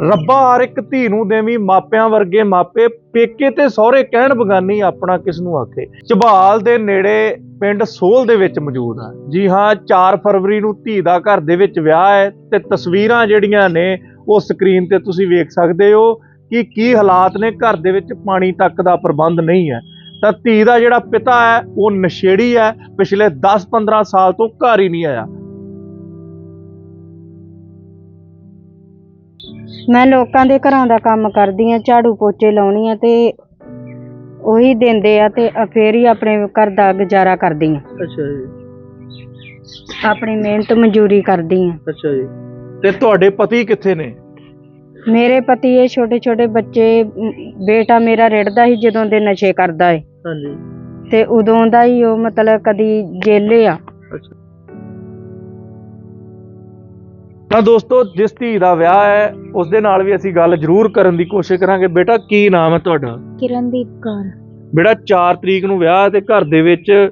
ਰੱਬਾ ਹਰ ਇੱਕ ਧੀ ਨੂੰ ਦੇਵੀ, ਮਾਪਿਆਂ ਵਰਗੇ ਮਾਪੇ, ਪੇਕੇ ਤੇ ਸਹੁਰੇ ਕਹਿਣ ਬਗਾਨੀ ਆਪਣਾ ਕਿਸ ਨੂੰ ਆਖੇ? ਝਬਾਲ ਦੇ ਨੇੜੇ ਪਿੰਡ ਸੋਲ ਦੇ ਵਿੱਚ ਮੌਜੂਦ ਆ। ਜੀ ਹਾਂ 4 ਫਰਵਰੀ ਨੂੰ ਧੀ ਦਾ ਘਰ ਦੇ ਵਿੱਚ ਵਿਆਹ ਹੈ ਤੇ ਤਸਵੀਰਾਂ ਜਿਹੜੀਆਂ ਨੇ, ਉਹ ਸਕਰੀਨ ਤੇ ਤੁਸੀਂ ਵੇਖ ਸਕਦੇ ਹੋ ਕਿ ਕੀ ਹਾਲਾਤ ਨੇ। ਘਰ ਦੇ ਵਿੱਚ ਪਾਣੀ ਤੱਕ ਦਾ ਪ੍ਰਬੰਧ ਨਹੀਂ ਹੈ। ਤਾਂ ਧੀ ਦਾ ਜਿਹੜਾ ਪਿਤਾ ਹੈ, ਉਹ ਨਸ਼ੇੜੀ ਹੈ। ਪਿਛਲੇ 10-15 ਸਾਲ ਤੋਂ ਘਰ ਹੀ ਨਹੀਂ ਆਇਆ। ਮੈਂ ਲੋਕਾਂ ਦੇ ਘਰਾਂ ਦਾ ਕੰਮ ਕਰਦੀ ਆ ਝਾੜੂ ਪੋਚੇ ਲਾਉਣੀ ਆ ਤੇ ਉਹੀ ਦਿੰਦੇ ਆ ਤੇ ਅ- ਫੇਰ ਹੀ ਆਪਣੇ ਘਰ ਦਾ ਗੁਜ਼ਾਰਾ ਕਰਦੀ ਆ ਅੱਛਾ ਜੀ। ਆਪਣੀ ਮਿਹਨਤ ਮਜ਼ਦੂਰੀ ਕਰਦੀ ਆ ਅੱਛਾ ਜੀ। ਤੇ ਤੁਹਾਡੇ ਪਤੀ ਕਿੱਥੇ ਨੇ? ਮੇਰੇ ਪਤੀ ਇਹ ਛੋਟੇ ਛੋਟੇ ਬੱਚੇ ਮ, ਬੇਟਾ ਮੇਰਾ ਰਿੜਦਾ ਸੀ ਜਦੋਂ ਦੇ ਨਸ਼ੇ ਕਰਦਾ ਏ। ਹਾਂਜੀ। ਤੇ ਉਦੋਂ ਦਾ ਹੀ ਉਹ ਮਤਲਬ ਕਦੀ ਜੇਲੇ ਆ। ਤਾਂ ਦੋਸਤੋ ਜਿਸ ਧੀ ਦਾ ਵਿਆਹ ਹੈ ਉਸ ਦੇ ਨਾਲ ਵੀ ਅਸੀਂ ਗੱਲ ਜ਼ਰੂਰ ਕਰਨ ਦੀ ਕੋਸ਼ਿਸ਼ ਕਰਾਂਗੇ। ਬੇਟਾ ਕੀ ਨਾਮ ਹੈ ਤੁਹਾਡਾ? ਕਿਰਨਦੀਪ ਕੌਰ। ਬੇਟਾ 4 ਤਰੀਕ ਨੂੰ ਵਿਆਹ ਹੈ ਤੇ ਘਰ ਦੇ ਵਿੱਚ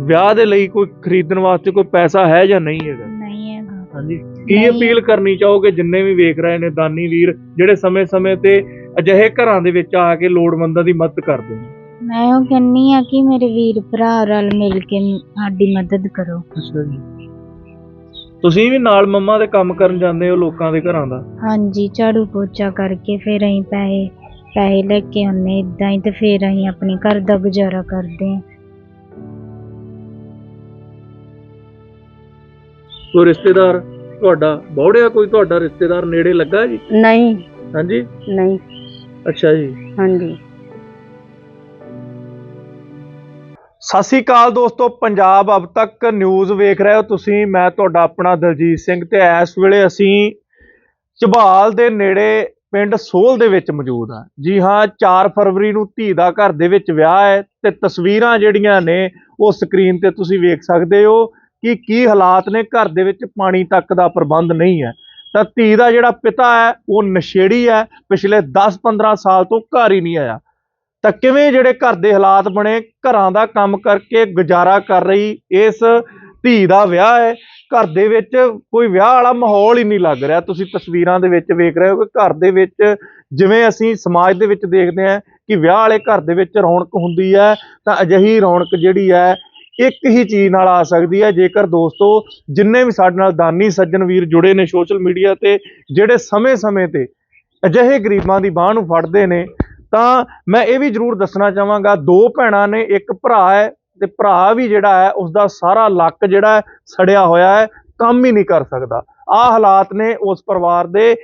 ਵਿਆਹ ਦੇ ਲਈ ਕੋਈ ਖਰੀਦਣ ਵਾਸਤੇ ਕੋਈ ਪੈਸਾ ਹੈ ਜਾਂ ਨਹੀਂ ਹੈਗਾ? ਨਹੀਂ ਹੈਗਾ। ਹਾਂਜੀ। ਕੀ। ਅਪੀਲ ਕਰਨੀ ਚਾਹੋਗੇ ਜਿੰਨੇ ਵੀ ਵੇਖ ਰਹੇ ਨੇ ਦਾਨੀ ਵੀਰ ਜਿਹੜੇ ਸਮੇਂ-ਸਮੇਂ ਤੇ ਅਜਿਹੇ ਘਰਾਂ ਦੇ ਵਿੱਚ ਆ ਕੇ ਲੋੜਵੰਦਾਂ ਦੀ ਮਦਦ ਕਰਦੇ ਨੇ? ਮੈਂ ਉਹ ਕਹਿੰਨੀ ਆ ਕਿ ਮੇਰੇ ਵੀਰ ਭਰਾ ਰਲ ਮਿਲ ਕੇ ਸਾਡੀ ਮਦਦ ਕਰੋ। ਅੱਛਾ ਜੀ। ਤੁਸੀਂ ਵੀ ਨਾਲ ਮੰਮਾ ਦੇ ਕੰਮ ਕਰਨ ਜਾਂਦੇ ਹੋ ਲੋਕਾਂ ਦੇ ਘਰਾਂ ਦਾ? ਹਾਂਜੀ ਝਾੜੂ ਪੋਚਾ ਕਰਕੇ ਫਿਰ ਅਸੀਂ ਪੈਸੇ ਪੈਸੇ ਲੈ ਕੇ ਆਉਂਦੇ ਇਦਾਂ ਹੀ ਤੇ ਫਿਰ ਅਸੀਂ ਆਪਣੇ ਘਰ ਦਾ ਗੁਜ਼ਾਰਾ ਕਰਦੇ ਹਾਂ। ਕੋਈ ਰਿਸ਼ਤੇਦਾਰ ਤੁਹਾਡਾ ਬੌੜਿਆ ਕੋਈ ਤੁਹਾਡਾ ਰਿਸ਼ਤੇਦਾਰ ਨੇੜੇ ਲੱਗਾ ਜੀ? ਨਹੀਂ। ਹਾਂਜੀ? ਨਹੀਂ। ਅੱਛਾ ਜੀ। ਹਾਂਜੀ। ਸਤਿ ਸ਼੍ਰੀ ਅਕਾਲ ਦੋਸਤੋ, ਪੰਜਾਬ ਅਬ ਤੱਕ ਨਿਊਜ਼ ਵੇਖ ਰਹੇ ਹੋ ਤੁਸੀਂ। ਮੈਂ ਤੁਹਾਡਾ ਆਪਣਾ ਦਲਜੀਤ ਸਿੰਘ ਤੇ ਇਸ ਵੇਲੇ ਅਸੀਂ ਝਬਾਲ ਦੇ ਨੇੜੇ ਪਿੰਡ ਸੋਲ ਦੇ ਵਿੱਚ ਮੌਜੂਦ ਆ ਜੀ ਹਾਂ 4 ਫਰਵਰੀ ਨੂੰ ਧੀ ਦਾ ਘਰ ਦੇ ਵਿੱਚ ਵਿਆਹ ਹੈ ਤੇ ਤਸਵੀਰਾਂ ਜਿਹੜੀਆਂ ਨੇ ਉਹ ਸਕਰੀਨ ਤੇ ਤੁਸੀਂ ਵੇਖ ਸਕਦੇ ਹੋ ਕਿ ਕੀ ਹਾਲਾਤ ਨੇ। ਘਰ ਦੇ ਵਿੱਚ ਪਾਣੀ ਤੱਕ ਦਾ ਪ੍ਰਬੰਧ ਨਹੀਂ ਹੈ। ਤਾਂ ਧੀ ਦਾ ਜਿਹੜਾ ਪਿਤਾ ਹੈ, ਉਹ ਨਸ਼ੇੜੀ ਹੈ। ਪਿਛਲੇ 10-15 ਸਾਲ ਤੋਂ ਘਰ ਹੀ ਨਹੀਂ ਆਇਆ। ਤਾਂ ਕਿਵੇਂ ਜਿਹੜੇ ਘਰ ਦੇ ਹਾਲਾਤ ਬਣੇ, ਘਰਾਂ ਦਾ ਕੰਮ ਕਰਕੇ ਗੁਜ਼ਾਰਾ ਕਰ ਰਹੀ ਇਸ ਧੀ ਦਾ ਵਿਆਹ ਹੈ। ਘਰ ਦੇ ਵਿੱਚ ਕੋਈ ਵਿਆਹ ਵਾਲਾ ਮਾਹੌਲ ਹੀ ਨਹੀਂ ਲੱਗ ਰਿਹਾ। ਤੁਸੀਂ ਤਸਵੀਰਾਂ ਦੇ ਵਿੱਚ ਵੇਖ ਰਹੇ ਹੋ ਕਿ ਘਰ ਦੇ ਵਿੱਚ ਜਿਵੇਂ ਅਸੀਂ ਸਮਾਜ ਦੇ ਵਿੱਚ ਦੇਖਦੇ ਹਾਂ ਕਿ ਵਿਆਹ ਵਾਲੇ ਘਰ ਦੇ ਵਿੱਚ ਰੌਣਕ ਹੁੰਦੀ ਹੈ, ਤਾਂ ਅਜਿਹੀ ਰੌਣਕ ਜਿਹੜੀ ਹੈ, ਇੱਕ ਹੀ ਚੀਜ਼ ਨਾਲ ਆ ਸਕਦੀ ਹੈ। ਜੇਕਰ ਦੋਸਤੋ, ਜਿੰਨੇ ਵੀ ਸਾਡੇ ਨਾਲ ਦਾਨੀ ਸੱਜਣ ਵੀਰ ਜੁੜੇ ਨੇ ਸੋਸ਼ਲ ਮੀਡੀਆ ਤੇ, ਜਿਹੜੇ ਸਮੇਂ-ਸਮੇਂ ਤੇ ਅਜਿਹੇ ਗਰੀਬਾਂ ਦੀ ਬਾਹ ਨੂੰ ਫੜਦੇ ਨੇ ਤਾਂ ਮੈਂ ਇਹ ਵੀ ਜ਼ਰੂਰ ਦੱਸਣਾ ਚਾਹਾਂਗਾ, ਦੋ ਭੈਣਾਂ ਨੇ, ਇੱਕ ਭਰਾ ਹੈ ਤੇ ਭਰਾ ਵੀ ਜਿਹੜਾ ਹੈ ਉਸ ਦਾ ਸਾਰਾ ਲੱਕ ਜਿਹੜਾ ਸੜਿਆ ਹੋਇਆ ਹੈ, ਕੰਮ ਹੀ ਨਹੀਂ ਕਰ ਸਕਦਾ। ਆਹ ਹਾਲਾਤ ਨੇ ਉਸ ਪਰਿਵਾਰ ਦੇ।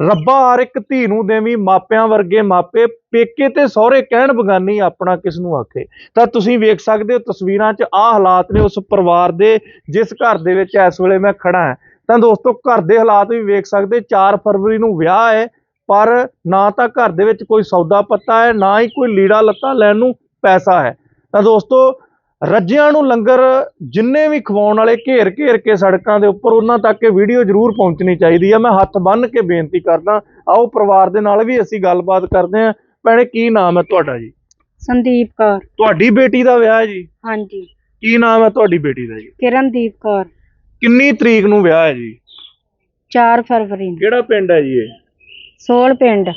ਰੱਬਾ ਹਰ ਇੱਕ ਧੀ ਨੂੰ ਦੇਵੀ, ਮਾਪਿਆਂ ਵਰਗੇ ਮਾਪੇ, ਪੇਕੇ ਤੇ ਸਹੁਰੇ ਕਹਿਣ ਬਗਾਨੀ ਆਪਣਾ ਕਿਸ ਨੂੰ ਆਖੇ। ਤਾਂ ਤੁਸੀਂ ਵੇਖ ਸਕਦੇ ਹੋ ਤਸਵੀਰਾਂ 'ਚ ਆਹ ਹਾਲਾਤ ਨੇ ਉਸ ਪਰਿਵਾਰ ਦੇ, ਜਿਸ ਘਰ ਦੇ ਵਿੱਚ ਇਸ ਵੇਲੇ ਮੈਂ ਖੜਾ ਹਾਂ। ਤਾਂ ਦੋਸਤੋ, ਘਰ ਦੇ ਹਾਲਾਤ ਵੀ ਵੇਖ ਸਕਦੇ 4 ਫਰਵਰੀ ਨੂੰ ਵਿਆਹ ਹੈ ਪਰ ਨਾ ਤਾਂ ਘਰ ਦੇ ਵਿੱਚ ਕੋਈ ਸੌਦਾ ਪੱਤਾ ਹੈ ਨਾ ਹੀ ਕੋਈ ਲੀੜਾ ਲੱਤਾ ਲੈਣ ਨੂੰ ਪੈਸਾ ਹੈ। ਤਾਂ ਦੋਸਤੋ ਰੱਜਿਆਂ ਨੂੰ ਲੰਗਰ ਜਿੰਨੇ ਵੀ ਖਵਾਉਣ ਵਾਲੇ ਘੇਰ ਘੇਰ ਕੇ ਸੜਕਾਂ ਦੇ ਉੱਪਰ ਉਹਨਾਂ ਤੱਕ ਇਹ ਵੀਡੀਓ ਜ਼ਰੂਰ ਪਹੁੰਚਣੀ ਚਾਹੀਦੀ ਹੈ। ਮੈਂ ਹੱਥ ਬੰਨ੍ਹ ਕੇ ਬੇਨਤੀ ਕਰਦਾ ਆਓ ਪਰਿਵਾਰ ਦੇ ਨਾਲ ਵੀ ਅਸੀਂ ਗੱਲਬਾਤ ਕਰਦੇ ਹਾਂ। ਭੈਣੇ ਕੀ ਨਾਮ ਹੈ ਤੁਹਾਡਾ ਜੀ? ਸੰਦੀਪ ਕੌਰ। ਤੁਹਾਡੀ ਬੇਟੀ ਦਾ ਵਿਆਹ ਹੈ ਜੀ? ਹਾਂਜੀ। ਕੀ ਨਾਮ ਹੈ ਤੁਹਾਡੀ ਬੇਟੀ ਦਾ ਜੀ? ਕਿਰਨਦੀਪ ਕੌਰ। ਕਿੰਨੀ ਤਰੀਕ ਨੂੰ ਵਿਆਹ ਹੈ ਜੀ? 4 ਫਰਵਰੀ ਨੂੰ। ਕਿਹੜਾ ਪਿੰਡ ਹੈ ਜੀ ਇਹ? ਸੋਲ ਪਿੰਡ।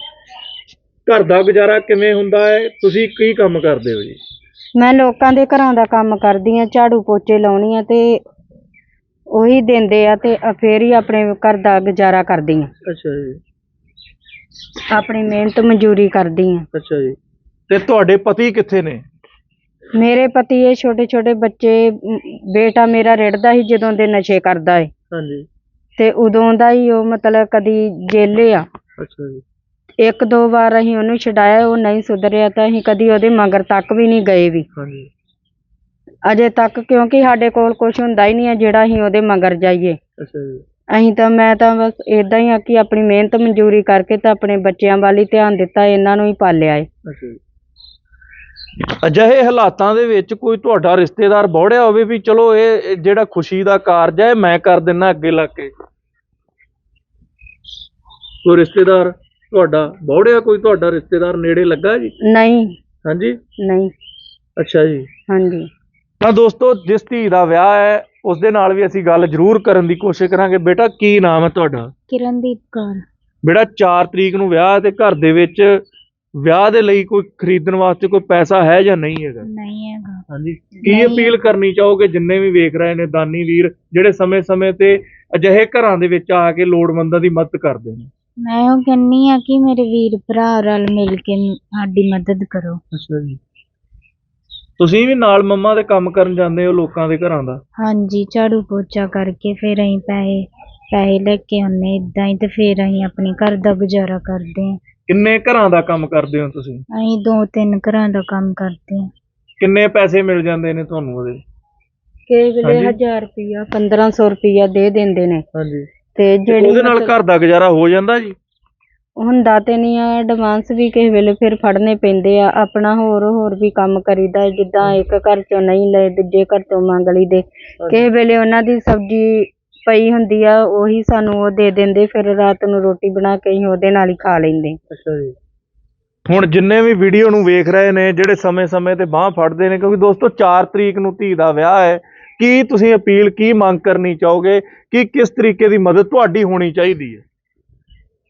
ਘਰ ਦਾ ਗੁਜ਼ਾਰਾ ਕਿਵੇਂ ਹੁੰਦਾ ਹੈ? ਤੁਸੀਂ ਕੀ ਕੰਮ ਕਰਦੇ ਹੋ ਜੀ? ਮੈਂ ਲੋਕਾਂ ਦੇ ਘਰਾਂ ਦਾ ਕੰਮ ਕਰਦੀ ਆ ਝਾੜੂ ਪੋਚੇ ਲਾਉਣੀ ਆ ਤੇ ਉਹੀ ਦਿੰਦੇ ਆ ਤੇ ਅ- ਫੇਰ ਹੀ ਆਪਣੇ ਘਰ ਦਾ ਗੁਜ਼ਾਰਾ ਕਰਦੀ ਆ ਅੱਛਾ ਜੀ। ਆਪਣੀ ਮਿਹਨਤ ਮਜ਼ਦੂਰੀ ਕਰਦੀ ਆ ਅੱਛਾ ਜੀ। ਤੇ ਤੁਹਾਡੇ ਪਤੀ ਕਿੱਥੇ ਨੇ? ਮੇਰੇ ਪਤੀ ਇਹ ਛੋਟੇ ਛੋਟੇ ਬੱਚੇ ਮ, ਬੇਟਾ ਮੇਰਾ ਰਿੜਦਾ ਸੀ ਜਦੋਂ ਦੇ ਨਸ਼ੇ ਕਰਦਾ ਏ। ਹਾਂਜੀ। ਤੇ ਉਦੋਂ ਦਾ ਹੀ ਉਹ ਮਤਲਬ ਕਦੀ ਜੇਲੇ ਆ। ਅੱਛਾ ਜੀ। ਇੱਕ ਦੋ ਵਾਰ ਅਸੀਂ ਉਹਨੂੰ ਛਡਾਇਆ ਉਹ ਨਹੀਂ ਸੁਧਰਿਆ ਤਾਂ ਅਸੀਂ ਕਦੀ ਉਹਦੇ ਮਗਰ ਤੱਕ ਵੀ ਨਹੀਂ ਗਏ ਵੀ। ਹਾਂਜੀ। ਅਜੇ ਤੱਕ ਕਿਉਂਕਿ ਸਾਡੇ ਕੋਲ ਕੁਝ ਹੁੰਦਾ ਹੀ ਨਹੀਂ ਹੈ ਜਿਹੜਾ ਅਸੀਂ ਉਹਦੇ ਮਗਰ ਜਾਈਏ। ਅੱਛਾ ਜੀ। ਅਸੀਂ ਤਾਂ ਮੈਂ ਤਾਂ ਬਸ ਇਦਾਂ ਹੀ ਆ ਕਿ ਆਪਣੀ ਮਿਹਨਤ ਮਜ਼ਦੂਰੀ ਕਰਕੇ ਤਾਂ ਆਪਣੇ ਬੱਚਿਆਂ ਵੱਲ ਹੀ ਧਿਆਨ ਦਿੱਤਾ ਇਹਨਾਂ ਨੂੰ ਹੀ ਪਾਲਿਆ ਏ। ਅੱਛਾ ਜੀ। ਅਜਿਹੇ ਹਾਲਾਤਾਂ ਦੇ ਵਿੱਚ ਕੋਈ ਤੁਹਾਡਾ ਰਿਸ਼ਤੇਦਾਰ ਬੌੜਿਆ ਹੋਵੇ ਵੀ ਚਲੋ ਇਹ ਇਹ ਜਿਹੜਾ ਖੁਸ਼ੀ ਦਾ ਕਾਰਜ ਹੈ ਇਹ ਮੈਂ ਕਰ ਦਿੰਨਾ ਅੱਗੇ ਲੱਗ ਕੇ। ਕੋਈ ਰਿਸ਼ਤੇਦਾਰ ਤੁਹਾਡਾ ਬੌੜਿਆ ਕੋਈ ਤੁਹਾਡਾ ਰਿਸ਼ਤੇਦਾਰ ਨੇੜੇ ਲੱਗਾ ਜੀ? ਨਹੀਂ। ਹਾਂਜੀ? ਨਹੀਂ। ਅੱਛਾ ਜੀ। ਹਾਂਜੀ। ਤਾਂ ਦੋਸਤੋ ਜਿਸ ਧੀ ਦਾ ਵਿਆਹ ਹੈ ਉਸ ਦੇ ਨਾਲ ਵੀ ਅਸੀਂ ਗੱਲ ਜ਼ਰੂਰ ਕਰਨ ਦੀ ਕੋਸ਼ਿਸ਼ ਕਰਾਂਗੇ। ਬੇਟਾ ਕੀ ਨਾਮ ਹੈ ਤੁਹਾਡਾ? ਕਿਰਨਦੀਪ ਕੌਰ। ਬੇੜਾ 4 ਤਰੀਕ ਨੂੰ ਵਿਆਹ ਹੈ ਤੇ ਘਰ ਦੇ ਵਿੱਚ ਵਿਆਹ ਦੇ ਲਈ ਕੋਈ ਖਰੀਦਣ ਵਾਸਤੇ ਕੋਈ ਪੈਸਾ ਹੈ ਜਾਂ ਨਹੀਂ ਹੈਗਾ? ਨਹੀਂ ਹੈਗਾ। ਹਾਂਜੀ। ਕੀ। ਅਪੀਲ ਕਰਨੀ ਚਾਹੋਗੇ ਜਿੰਨੇ ਵੀ ਵੇਖ ਰਹੇ ਨੇ ਦਾਨੀ ਵੀਰ ਜਿਹੜੇ ਸਮੇਂ-ਸਮੇਂ ਤੇ ਅਜਿਹੇ ਘਰਾਂ ਦੇ ਵਿੱਚ ਆ ਕੇ ਲੋੜਵੰਦਾਂ ਦੀ ਮਦਦ ਕਰਦੇ ਨੇ? ਮੈਂ ਉਹ ਕਹਿੰਨੀ ਆ ਕਿ ਮੇਰੇ ਵੀਰ ਭਰਾ ਰਲ ਮਿਲ ਕੇ ਸਾਡੀ ਮਦਦ ਕਰੋ। ਅੱਛਾ ਜੀ। ਤੁਸੀਂ ਵੀ ਨਾਲ ਮੰਮਾ ਦੇ ਕੰਮ ਕਰਨ ਜਾਂਦੇ ਹੋ ਲੋਕਾਂ ਦੇ ਘਰਾਂ ਦਾ? ਹਾਂਜੀ ਝਾੜੂ ਪੋਚਾ ਕਰਕੇ ਫਿਰ ਅਸੀਂ ਪੈਸੇ ਪੈਸੇ ਲੈ ਕੇ ਆਉਂਦੇ ਇਦਾਂ ਹੀ ਤੇ ਫਿਰ ਅਸੀਂ ਆਪਣੇ ਘਰ ਦਾ ਗੁਜ਼ਾਰਾ ਕਰਦੇ ਹਾਂ। ਕਿੰਨੇ ਘਰਾਂ ਦਾ ਕੰਮ ਕਰਦੇ ਹੋ ਤੁਸੀਂ? ਅਸੀਂ ਦੋ ਤਿੰਨ ਘਰਾਂ ਦਾ ਕੰਮ ਕਰਦੇ ਹਾਂ। ਕਿੰਨੇ ਪੈਸੇ ਮਿਲ ਜਾਂਦੇ ਨੇ ਤੁਹਾਨੂੰ ਉਹਦੇ? ਕਿਸੇ ਵੇਲੇ ਹਾਂਜੀ। 1000 ਰੁਪਿਆ 1500 ਰੁਪਿਆ ਦੇ ਦਿੰਦੇ ਨੇ। ਹਾਂਜੀ। ਤੇ ਜਿਹੜੀ ਉਹਦੇ ਨਾਲ ਘਰ ਦਾ ਗੁਜ਼ਾਰਾ ਹੋ ਜਾਂਦਾ ਜੀ? ਹੁੰਦਾ ਤੇ ਨਹੀਂ ਆ ਐਡਵਾਂਸ ਵੀ ਕਿਸੇ ਵੇਲੇ ਫਿਰ ਫੜਨੇ ਪੈਂਦੇ ਆ ਆਪਣਾ ਹੋਰ ਹੋਰ ਵੀ ਕੰਮ ਕਰੀਦਾ ਹੈ, ਜਿੱਦਾਂ ਇੱਕ ਘਰ ਚੋਂ ਨਹੀਂ ਲਏ ਦੂਜੇ ਘਰ ਚੋਂ ਮੰਗ ਲਈਦੇ। ਕਿਸੇ ਵੇਲੇ ਉਹਨਾਂ ਦੀ ਸਬਜ਼ੀ ਪਈ ਹੁੰਦੀ ਆ ਉਹੀ ਸਾਨੂੰ ਉਹ ਦੇ ਦਿੰਦੇ ਫਿਰ ਰਾਤ ਨੂੰ ਰੋਟੀ ਬਣਾ ਕੇ ਅਸੀਂ ਉਹਦੇ ਨਾਲ ਹੀ ਖਾ ਲੈਂਦੇ। ਅੱਛਾ ਜੀ। ਹੁਣ ਜਿੰਨੇ ਵੀ ਵੀਡੀਓ ਨੂੰ ਵੇਖ ਰਹੇ ਨੇ ਜਿਹੜੇ ਸਮੇਂ-ਸਮੇਂ ਤੇ ਬਾਹ ਫੜਦੇ ਨੇ ਕਿਉਂਕਿ ਦੋਸਤੋ 4 ਤਰੀਕ ਨੂੰ ਧੀ ਦਾ ਵਿਆਹ ਹੈ ਕੀ ਤੁਸੀਂ ਅਪੀਲ ਕੀ ਮੰਗ ਕਰਨੀ ਚਾਹੋਗੇ? ਕਿ ਕਿਸ ਤਰੀਕੇ ਦੀ ਮਦਦ ਤੁਹਾਡੀ ਹੋਣੀ ਚਾਹੀਦੀ ਹੈ?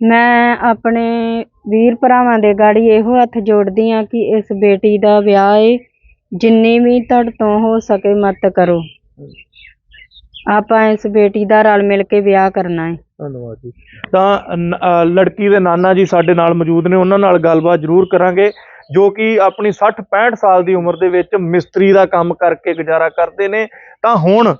ਮੈਂ ਆਪਣੇ ਵੀਰ ਭਰਾਵਾਂ ਦੇ ਗਾੜੀ ਇਹੋ ਹੱਥ ਜੋੜਦੀ ਆ ਕਿ ਇਸ ਬੇਟੀ ਦਾ ਵਿਆਹ ਏ। ਜਿੰਨੀ ਵੀ ਤੁਹਾਡੇ ਤੋਂ ਹੋ ਸਕੇ ਮਦਦ ਕਰੋ। ਆਪਾਂ ਇਸ ਬੇਟੀ ਦਾ ਰਲ ਮਿਲ ਕੇ ਵਿਆਹ ਕਰਨਾ ਹੈ ਧੰਨਵਾਦ ਜੀ। ਤਾਂ ਨ- ਅ, ਲੜਕੀ ਦੇ ਨਾਨਾ ਜੀ ਸਾਡੇ ਨਾਲ ਮੌਜੂਦ ਨੇ ਉਹਨਾਂ ਨਾਲ ਗੱਲਬਾਤ ਜ਼ਰੂਰ ਕਰਾਂਗੇ। ਜੋ ਕਿ ਆਪਣੀ 60 65 ਸਾਲ ਦੀ ਉਮਰ ਦੇ ਵਿੱਚ ਮਿਸਤਰੀ ਦਾ ਕੰਮ ਕਰਕੇ ਗੁਜ਼ਾਰਾ ਕਰਦੇ ਨੇ ਤਾਂ ਹੁਣ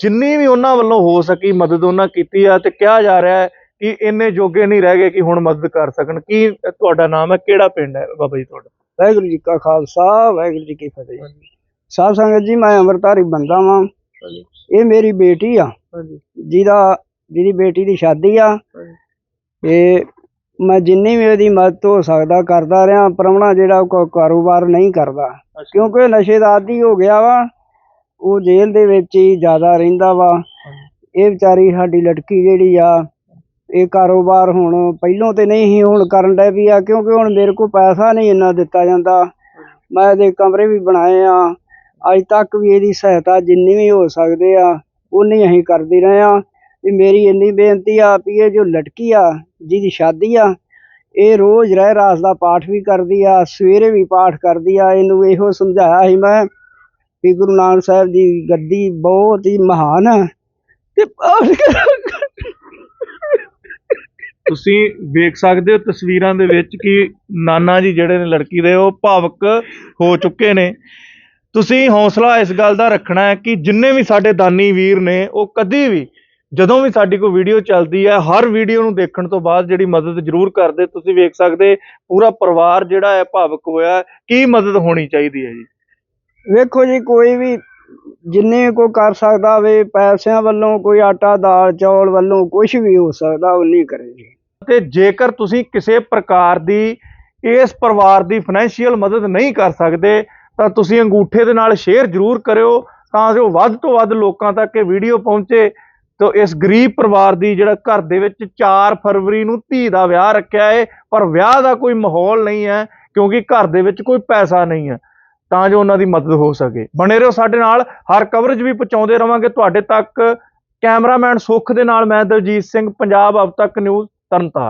ਜਿੰਨੀ ਵੀ ਉਹਨਾਂ ਵੱਲੋਂ ਹੋ ਸਕੀ ਮਦਦ ਉਹਨਾਂ ਕੀਤੀ ਆ ਤੇ ਕਿਹਾ ਜਾ ਰਿਹਾ ਹੈ ਕਿ ਇੰਨੇ ਜੋਗੇ ਨਹੀਂ ਰਹਿ ਗਏ ਕਿ ਹੁਣ ਮਦਦ ਕਰ ਸਕਣ। ਕੀ ਤੁਹਾਡਾ ਨਾਮ ਹੈ? ਕਿਹੜਾ ਪਿੰਡ ਹੈ ਬਾਬਾ ਜੀ ਤੁਹਾਡਾ? ਵਾਹਿਗੁਰੂ ਜੀ ਕਾ ਖਾਲਸਾ ਵਾਹਿਗੁਰੂ ਜੀ ਕੀ ਫਤਿਹ। ਸਾਧ ਸੰਗਤ ਜੀ ਮੈਂ ਅਮਰਤਾਰੀ ਬੰਦਾ ਵਾਂ। ਇਹ ਮੇਰੀ ਬੇਟੀ ਆ। ਜਿਹਦਾ ਜਿਹਦੀ ਬੇਟੀ ਦੀ ਸ਼ਾਦੀ ਆ। ਤੇ ਮੈਂ ਜਿੰਨੀ ਵੀ ਉਹਦੀ ਮਦਦ ਹੋ ਸਕਦਾ ਕਰਦਾ ਰਿਹਾ ਪ੍ਰਾਹੁਣਾ ਜਿਹੜਾ ਕੋਈ ਕਾਰੋਬਾਰ ਨਹੀਂ ਕਰਦਾ। ਕਿਉਂਕਿ ਨਸ਼ੇ ਦਾ ਆਦੀ ਹੋ ਗਿਆ ਵਾ ਉਹ ਜੇਲ੍ਹ ਦੇ ਵਿੱਚ ਹੀ ਜ਼ਿਆਦਾ ਰਹਿੰਦਾ ਵਾ। ਇਹ ਵਿਚਾਰੀ ਸਾਡੀ ਲੜਕੀ ਜਿਹੜੀ ਆ ਇਹ ਕਾਰੋਬਾਰ ਹੁਣ ਪਹਿਲੋਂ ਤੇ ਨਹੀਂ ਸੀ ਹੁਣ ਕਰਨ ਡੈ ਵੀ ਆ ਕਿਉਂਕਿ ਹੁਣ ਮੇਰੇ ਕੋਲ ਪੈਸਾ ਨਹੀਂ ਇੰਨਾ ਦਿੱਤਾ ਜਾਂਦਾ। ਮੈਂ ਇਹਦੇ ਕਮਰੇ ਵੀ ਬਣਾਏ ਆ। ਅੱਜ ਤੱਕ ਵੀ ਇਹਦੀ ਸਹਾਇਤਾ ਜਿੰਨੀ ਵੀ ਹੋ ਸਕਦੇ ਆ ਉਨੀ ਅਸੀਂ ਕਰਦੇ ਰਹੇ ਆ। ਵੀ ਮੇਰੀ ਇੰਨੀ ਬੇਨਤੀ ਆ ਵੀ ਇਹ ਜੋ ਲੜਕੀ ਆ, ਜਿਹਦੀ ਸ਼ਾਦੀ ਆ, ਇਹ ਰੋਜ਼ ਰਹਿ ਰਾਸ ਦਾ ਪਾਠ ਵੀ ਕਰਦੀ ਆ, ਸਵੇਰੇ ਵੀ ਪਾਠ ਕਰਦੀ ਆ, ਇਹਨੂੰ ਇਹੋ ਸਮਝਾਇਆ ਸੀ ਮੈਂ ਵੀ ਗੁਰੂ ਨਾਨਕ ਸਾਹਿਬ ਦੀ ਗੱਦੀ ਬਹੁਤ ਹੀ ਮਹਾਨ ਆ। ਤੇ ਤੁਸੀਂ ਵੇਖ ਸਕਦੇ ਹੋ ਤਸਵੀਰਾਂ ਦੇ ਵਿੱਚ ਕਿ ਨਾਨਾ ਜੀ ਜਿਹੜੇ ਨੇ ਲੜਕੀ ਦੇ, ਉਹ ਭਾਵਕ ਹੋ ਚੁੱਕੇ ਨੇ। ਤੁਸੀਂ ਹੌਸਲਾ ਇਸ ਗੱਲ ਦਾ ਰੱਖਣਾ ਹੈ ਕਿ ਜਿੰਨੇ ਵੀ ਸਾਡੇ ਦਾਨੀ ਵੀਰ ਨੇ, ਉਹ ਕਦੀ ਵੀ ਜਦੋਂ ਵੀ ਸਾਡੀ ਕੋਈ ਵੀਡੀਓ ਚੱਲਦੀ ਹੈ ਹਰ ਵੀਡੀਓ ਨੂੰ ਦੇਖਣ ਤੋਂ ਬਾਅਦ ਜਿਹੜੀ ਮਦਦ ਜ਼ਰੂਰ ਕਰਦੇ ਤੁਸੀਂ ਵੇਖ ਸਕਦੇ ਪੂਰਾ ਪਰਿਵਾਰ ਜਿਹੜਾ ਹੈ ਭਾਵਕ ਹੋਇਆ। ਕੀ ਮਦਦ ਹੋਣੀ ਚਾਹੀਦੀ ਹੈ ਜੀ ਵੇਖੋ ਜੀ ਕੋਈ ਵੀ ਜਿੰਨੇ ਕੋ ਕਰ ਸਕਦਾ ਵੇ ਪੈਸਿਆਂ ਵੱਲੋਂ ਕੋਈ ਆਟਾ ਦਾਲ ਚੌਲ ਵੱਲੋਂ ਕੁਝ ਵੀ ਹੋ ਸਕਦਾ ਉਨੀ ਕਰੇ ਜੀ ਤੇ ਜੇਕਰ ਤੁਸੀਂ ਕਿਸੇ ਪ੍ਰਕਾਰ ਦੀ ਇਸ ਪਰਿਵਾਰ ਦੀ ਫਾਈਨੈਂਸ਼ੀਅਲ ਮਦਦ ਨਹੀਂ ਕਰ ਸਕਦੇ ਤਾਂ ਤੁਸੀਂ ਅੰਗੂਠੇ ਦੇ ਨਾਲ ਸ਼ੇਅਰ ਜ਼ਰੂਰ ਕਰਿਓ ਤਾਂ ਜੋ ਵੱਧ ਤੋਂ ਵੱਧ ਲੋਕਾਂ ਤੱਕ ਇਹ ਵੀਡੀਓ ਪਹੁੰਚੇ ਤੋ ਇਸ ਗਰੀਬ ਪਰਿਵਾਰ ਦੀ ਜਿਹੜਾ ਘਰ ਦੇ ਵਿੱਚ 4 ਫਰਵਰੀ ਨੂੰ ਧੀ ਦਾ ਵਿਆਹ ਰੱਖਿਆ ਹੈ ਪਰ ਵਿਆਹ ਦਾ ਕੋਈ ਮਾਹੌਲ ਨਹੀਂ ਹੈ, ਕਿਉਂਕਿ ਘਰ ਦੇ ਵਿੱਚ ਕੋਈ ਪੈਸਾ ਨਹੀਂ ਹੈ। ਤਾਂ ਜੋ ਉਹਨਾਂ ਦੀ ਮਦਦ ਹੋ ਸਕੇ। ਬਣੇ ਰਹੋ ਸਾਡੇ ਨਾਲ, ਹਰ ਕਵਰੇਜ ਵੀ ਪਹੁੰਚਾਉਂਦੇ ਰਵਾਂਗੇ। ਤੁਹਾਡੇ ਤੱਕ ਕੈਮਰਾਮੈਨ ਸੁਖ ਦੇ ਨਾਲ ਮੈਂ ਦਲਜੀਤ ਸਿੰਘ, ਪੰਜਾਬ ਅਬ ਤੱਕ ਨਿਊਜ਼ ਤਰਨਤਾਰਨ।